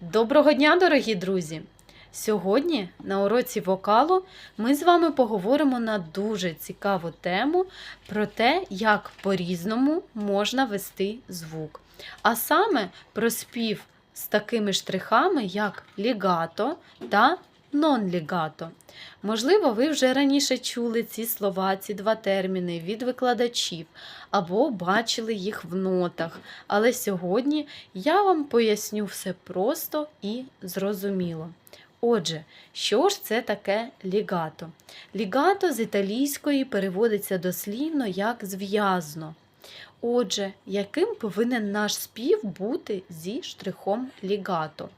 Доброго дня, дорогі друзі! Сьогодні на уроці вокалу ми з вами поговоримо на дуже цікаву тему про те, як по-різному можна вести звук. А саме про спів з такими штрихами, як лігато та нон-лігато. Можливо, ви вже раніше чули ці слова, ці два терміни від викладачів або бачили їх в нотах. Але сьогодні я вам поясню все просто і зрозуміло. Отже, що ж це таке лігато? Лігато з італійської переводиться дослівно як зв'язно. Отже, яким повинен наш спів бути зі штрихом лігато?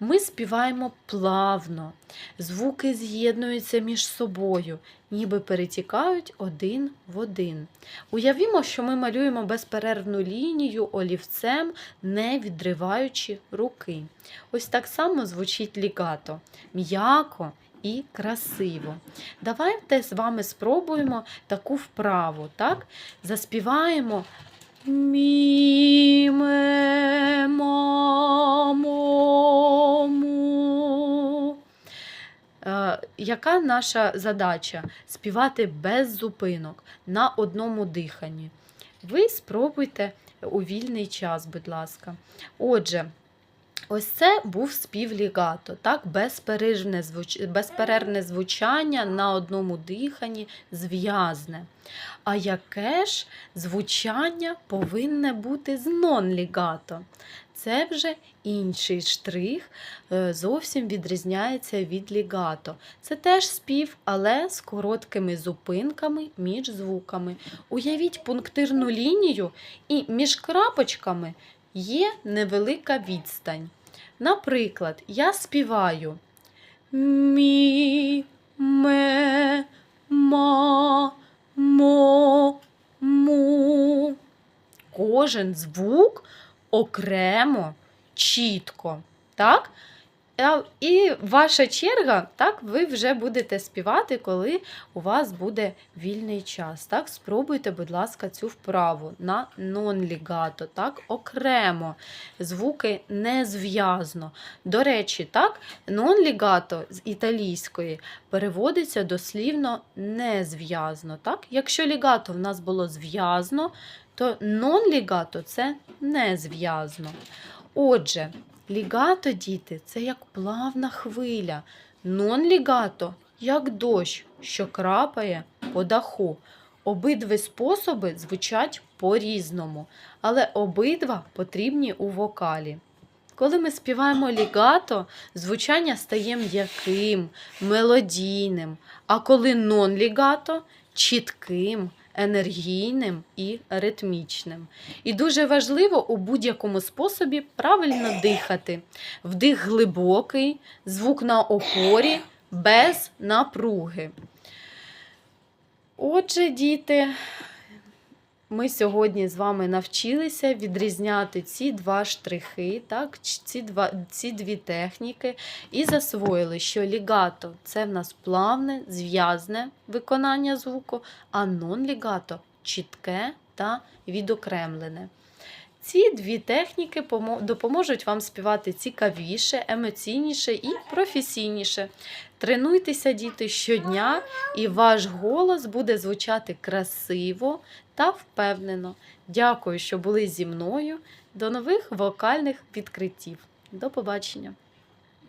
Ми співаємо плавно, звуки з'єднуються між собою, ніби перетікають один в один. Уявімо, що ми малюємо безперервну лінію олівцем, не відриваючи руки. Ось так само звучить лігато. М'яко і красиво. Давайте з вами спробуємо таку вправу. Так? Заспіваємо Мі, Яка наша задача? Співати без зупинок на одному диханні. Ви спробуйте у вільний час, будь ласка. Отже, ось це був спів лігато, так? безперервне, звуч... безперервне звучання на одному диханні зв'язне. А яке ж звучання повинне бути з нон-лігато? Це вже інший штрих, е, зовсім відрізняється від лігато. Це теж спів, але з короткими зупинками між звуками. Уявіть пунктирну лінію, і між крапочками є невелика відстань. Наприклад, я співаю мі, ме, ма, мо, му. Кожен звук окремо, чітко. Так? І ваша черга, так, ви вже будете співати, коли у вас буде вільний час. Так? Спробуйте, будь ласка, цю вправу на нон-лігато, так, окремо. Звуки не зв'язно. До речі, так, нон-лігато з італійської переводиться дослівно незв'язно. Так? Якщо лігато в нас було зв'язно, то нон-лігато це незв'язно. Отже, лігато, діти, це як плавна хвиля. Нон-лігато як дощ, що крапає по даху. Обидві способи звучать по-різному, але обидва потрібні у вокалі. Коли ми співаємо лігато, звучання стає м'яким, мелодійним, а коли нон-лігато чітким, енергійним і ритмічним. І дуже важливо у будь-якому способі правильно дихати. Вдих глибокий, звук на опорі, без напруги. Отже, діти, ми сьогодні з вами навчилися відрізняти ці два штрихи, так, ці, два, ці дві техніки, і засвоїли, що лігато це в нас плавне, зв'язне виконання звуку, а нон-лігато чітке та відокремлене. Ці дві техніки допоможуть вам співати цікавіше, емоційніше і професійніше. Тренуйтеся, діти, щодня, і ваш голос буде звучати красиво та впевнено. Дякую, що були зі мною. До нових вокальних відкриттів. До побачення!